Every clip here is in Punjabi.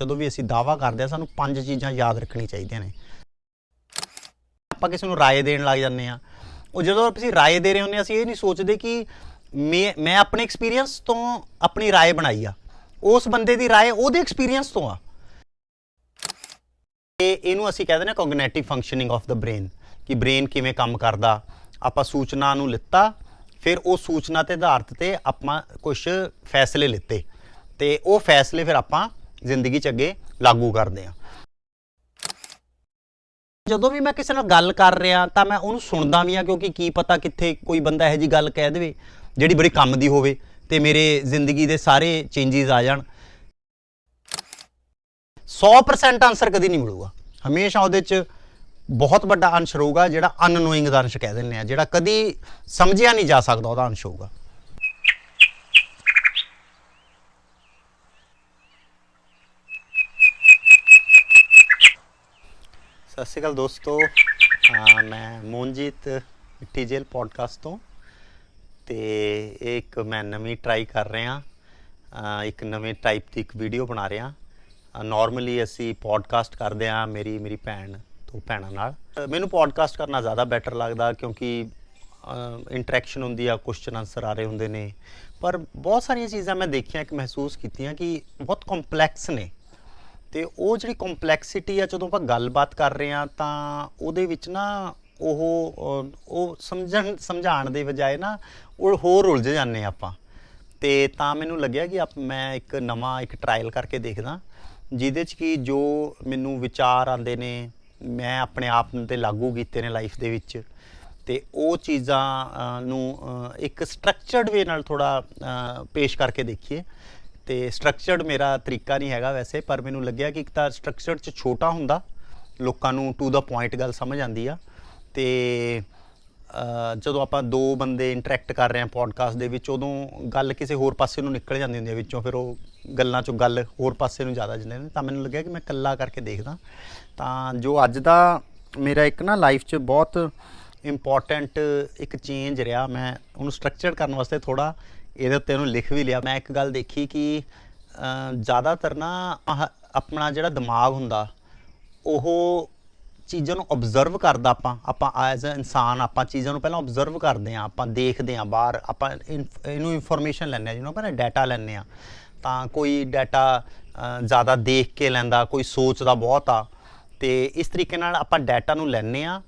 ਜਦੋਂ ਵੀ ਅਸੀਂ ਦਾਵਾ ਕਰਦੇ ਆ, ਸਾਨੂੰ ਪੰਜ ਚੀਜ਼ਾਂ ਯਾਦ ਰੱਖਣੀ ਚਾਹੀਦੀਆਂ ਨੇ। ਆਪਾਂ ਕਿਸੇ ਨੂੰ ਰਾਏ ਦੇਣ ਲੱਗ ਜਾਂਦੇ ਆ। ਉਹ ਜਦੋਂ ਅਸੀਂ ਰਾਏ ਦੇ ਰਹੇ ਹੁੰਦੇ ਅਸੀਂ ਇਹ ਨਹੀਂ ਸੋਚਦੇ ਕਿ ਮੈਂ ਮੈਂ ਆਪਣੇ ਐਕਸਪੀਰੀਅੰਸ ਤੋਂ ਆਪਣੀ ਰਾਏ ਬਣਾਈ ਆ। ਉਸ ਬੰਦੇ ਦੀ ਰਾਏ ਉਹਦੇ ਐਕਸਪੀਰੀਅੰਸ ਤੋਂ ਆ। ਇਹ ਇਹਨੂੰ ਅਸੀਂ ਕਹਿੰਦੇ ਨੇ cognitive functioning of the brain ਕਿ ਬ੍ਰੇਨ ਕਿਵੇਂ ਕੰਮ ਕਰਦਾ। ਆਪਾਂ ਸੂਚਨਾ ਨੂੰ ਲਿੱਤਾ, ਫਿਰ ਉਹ ਸੂਚਨਾ ਤੇ ਆਧਾਰਿਤ ਤੇ ਆਪਾਂ ਕੁਝ ਫੈਸਲੇ ਲਿੱਤੇ। ਤੇ ਉਹ ਫੈਸਲੇ ਫਿਰ ਆਪਾਂ ਜ਼ਿੰਦਗੀ 'ਚ ਅੱਗੇ ਲਾਗੂ ਕਰਦੇ ਆ। ਜਦੋਂ ਵੀ ਮੈਂ ਕਿਸੇ ਨਾਲ ਗੱਲ ਕਰ ਰਿਹਾ ਤਾਂ ਮੈਂ ਉਹਨੂੰ ਸੁਣਦਾ ਵੀ ਆ ਕਿਉਂਕਿ ਕੀ ਪਤਾ ਕਿੱਥੇ ਕੋਈ ਬੰਦਾ ਇਹੋ ਜੀ ਗੱਲ ਕਹਿ ਦੇਵੇ ਜਿਹੜੀ ਬੜੀ ਕੰਮ ਦੀ ਹੋਵੇ ਤੇ ਮੇਰੇ ਜ਼ਿੰਦਗੀ ਦੇ ਸਾਰੇ ਚੇਂਜਸ ਆ ਜਾਣ। 100% ਆਨਸਰ ਕਦੀ ਨਹੀਂ ਮਿਲੂਗਾ। ਹਮੇਸ਼ਾ ਉਹਦੇ 'ਚ ਬਹੁਤ ਵੱਡਾ ਅੰਸ਼ ਰਹੂਗਾ ਜਿਹੜਾ ਅਨਨੋਇੰਗ ਦਾ ਅੰਸ਼ ਕਹਿ ਦਿੰਦੇ ਆ, ਜਿਹੜਾ ਕਦੀ ਸਮਝਿਆ ਨਹੀਂ ਜਾ ਸਕਦਾ ਉਹਦਾ ਅੰਸ਼ ਹੋਊਗਾ। ਸਤਿ ਸ਼੍ਰੀ ਅਕਾਲ ਦੋਸਤੋ। ਮੈਂ ਮੋਨਜੀਤ ਮਿੱਠੀ ਜੇਲ ਪੋਡਕਾਸਟ ਤੋਂ। ਤੇ ਇਹ ਇੱਕ ਮੈਂ ਨਵੀਂ ਟਰਾਈ ਕਰ ਰਿਹਾ। ਇੱਕ ਨਵੇਂ ਟਾਈਪ ਦੀ ਇੱਕ ਵੀਡੀਓ ਬਣਾ ਰਿਹਾ। ਨਾਰਮਲੀ ਅਸੀਂ ਪੋਡਕਾਸਟ ਕਰਦੇ ਆ ਮੇਰੀ ਮੇਰੀ ਭੈਣ ਤੋਂ ਭੈਣਾਂ ਨਾਲ। ਮੈਨੂੰ ਪੋਡਕਾਸਟ ਕਰਨਾ ਜ਼ਿਆਦਾ ਬੈਟਰ ਲੱਗਦਾ ਕਿਉਂਕਿ ਇੰਟਰੈਕਸ਼ਨ ਹੁੰਦੀ ਆ ਕੁਐਸਚਨ ਆਨਸਰ ਆ ਰਹੇ ਹੁੰਦੇ ਨੇ। ਪਰ ਬਹੁਤ ਸਾਰੀਆਂ ਚੀਜ਼ਾਂ ਮੈਂ ਦੇਖੀਆਂ ਕਿ ਮਹਿਸੂਸ ਕੀਤੀਆਂ ਕਿ ਬਹੁਤ ਕੰਪਲੈਕਸ ਨੇ। ਤੇ ਉਹ ਜਿਹੜੀ ਕੰਪਲੈਕਸਿਟੀ ਆ, ਜਦੋਂ ਆਪਾਂ ਗੱਲਬਾਤ ਕਰ ਰਹੇ ਆ ਤਾਂ ਉਹਦੇ ਵਿੱਚ ਨਾ ਉਹ ਉਹ ਸਮਝਣ, ਸਮਝਾਉਣ ਦੇ ਬਜਾਏ ਨਾ ਉਹ ਹੋਰ ਉਲਝ ਜਾਂਦੇ ਆਪਾਂ। ਤੇ ਤਾਂ ਮੈਨੂੰ ਲੱਗਿਆ ਕਿ ਆਪ, ਮੈਂ ਇੱਕ ਨਵਾਂ ਇੱਕ ਟਰਾਇਲ ਕਰਕੇ ਦੇਖਦਾ, ਜਿਹਦੇ ਚ ਕਿ ਜੋ ਮੈਨੂੰ ਵਿਚਾਰ ਆਉਂਦੇ ਨੇ, ਮੈਂ ਆਪਣੇ ਆਪ ਨੂੰ ਤੇ ਲਾਗੂ ਕੀਤੇ ਨੇ ਲਾਈਫ ਦੇ ਵਿੱਚ, ਤੇ ਉਹ ਚੀਜ਼ਾਂ ਨੂੰ ਇੱਕ ਸਟਰਕਚਰਡ ਵੇ ਨਾਲ ਥੋੜਾ ਪੇਸ਼ ਕਰਕੇ ਦੇਖੀਏ ਤੇ ਸਟਰਕਚਰਡ ਮੇਰਾ ਤਰੀਕਾ ਨਹੀਂ ਹੈਗਾ ਵੈਸੇ, ਪਰ ਮੈਨੂੰ ਲੱਗਿਆ ਕਿ ਇੱਕ ਤਾਂ ਸਟਰਕਚਰਡ ਚ ਛੋਟਾ ਹੁੰਦਾ, ਲੋਕਾਂ ਨੂੰ ਟੂ ਦਾ ਪੁਆਇੰਟ ਗੱਲ ਸਮਝ ਆਉਂਦੀ ਆ। ਤੇ ਜਦੋਂ ਆਪਾਂ ਦੋ ਬੰਦੇ ਇੰਟਰੈਕਟ ਕਰ ਰਹੇ ਹਾਂ ਪੋਡਕਾਸਟ ਦੇ ਵਿੱਚ, ਉਦੋਂ ਗੱਲ ਕਿਸੇ ਹੋਰ ਪਾਸੇ ਨੂੰ ਨਿਕਲ ਜਾਂਦੀ ਹੁੰਦੀ ਹੈ ਵਿੱਚੋਂ, ਫਿਰ ਉਹ ਗੱਲਾਂ ਚੋਂ ਗੱਲ ਹੋਰ ਪਾਸੇ ਨੂੰ ਜ਼ਿਆਦਾ ਜਾਂਦੇ ਨੇ ਤਾਂ ਮੈਨੂੰ ਲੱਗਿਆ ਕਿ ਮੈਂ ਇਕੱਲਾ ਕਰਕੇ ਦੇਖਦਾ। ਤਾਂ ਜੋ ਅੱਜ ਦਾ ਮੇਰਾ ਇੱਕ ਨਾ ਲਾਈਫ 'ਚ ਬਹੁਤ ਇੰਪੋਰਟੈਂਟ ਇੱਕ ਚੇਂਜ ਰਿਹਾ। ਮੈਂ ਉਹਨੂੰ ਸਟਰਕਚਰ ਕਰਨ ਵਾਸਤੇ ਥੋੜਾ ਇਹਦੇ ਉੱਤੇ ਉਹਨੂੰ ਲਿਖ ਵੀ ਲਿਆ। ਮੈਂ ਇੱਕ ਗੱਲ ਦੇਖੀ ਕਿ ਜ਼ਿਆਦਾਤਰ ਨਾ ਆਹ ਆਪਣਾ ਜਿਹੜਾ ਦਿਮਾਗ ਹੁੰਦਾ, ਉਹ ਚੀਜ਼ਾਂ ਨੂੰ ਆਬਜ਼ਰਵ ਕਰਦਾ ਆਪਾਂ। ਆਪਾਂ ਐਜ਼ ਅ ਇਨਸਾਨ ਆਪਾਂ ਚੀਜ਼ਾਂ ਨੂੰ ਪਹਿਲਾਂ ਆਬਜ਼ਰਵ ਕਰਦੇ ਆ ਆਪਾਂ ਦੇਖਦੇ ਆ ਬਾਹਰ। ਆਪਾਂ ਇਨਫ- ਇਹਨੂੰ ਇਨਫੋਰਮੇਸ਼ਨ ਲੈਂਦੇ ਆ ਜਿਹਨੂੰ ਆਪਾਂ ਡਾਟਾ ਲੈਂਦੇ ਆ ਤਾਂ ਕੋਈ ਡਾਟਾ ਜ਼ਿਆਦਾ ਦੇਖ ਕੇ ਲੈਂਦਾ, ਕੋਈ ਸੋਚਦਾ ਬਹੁਤ ਆ। ਤੇ ਇਸ ਤਰੀਕੇ ਨਾਲ ਆਪਾਂ ਡਾਟਾ ਨੂੰ ਲੈਂਦੇ ਆ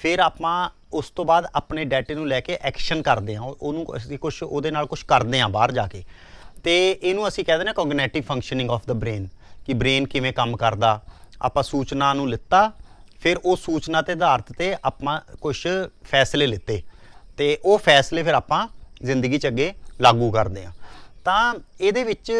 ਫਿਰ ਆਪਾਂ ਉਸ ਤੋਂ ਬਾਅਦ ਆਪਣੇ ਡਾਟੇ ਨੂੰ ਲੈ ਕੇ ਐਕਸ਼ਨ ਕਰਦੇ ਹਾਂ। ਉਹਨੂੰ ਅਸੀਂ ਕੁਝ ਉਹਦੇ ਨਾਲ ਕੁਝ ਕਰਦੇ ਹਾਂ ਬਾਹਰ ਜਾ ਕੇ। ਤੇ ਇਹਨੂੰ ਅਸੀਂ ਕਹਿੰਦੇ ਨੇ cognitive functioning of the brain ਕਿ ਬ੍ਰੇਨ ਕਿਵੇਂ ਕੰਮ ਕਰਦਾ। ਆਪਾਂ ਸੂਚਨਾ ਨੂੰ ਲਿੱਤਾ, ਫਿਰ ਉਹ ਸੂਚਨਾ ਤੇ ਆਧਾਰਿਤ ਤੇ ਆਪਾਂ ਕੁਝ ਫੈਸਲੇ ਲਿੱਤੇ। ਤੇ ਉਹ ਫੈਸਲੇ ਫਿਰ ਆਪਾਂ ਜ਼ਿੰਦਗੀ 'ਚ ਅੱਗੇ ਲਾਗੂ ਕਰਦੇ ਆ ਤਾਂ ਇਹਦੇ ਵਿੱਚ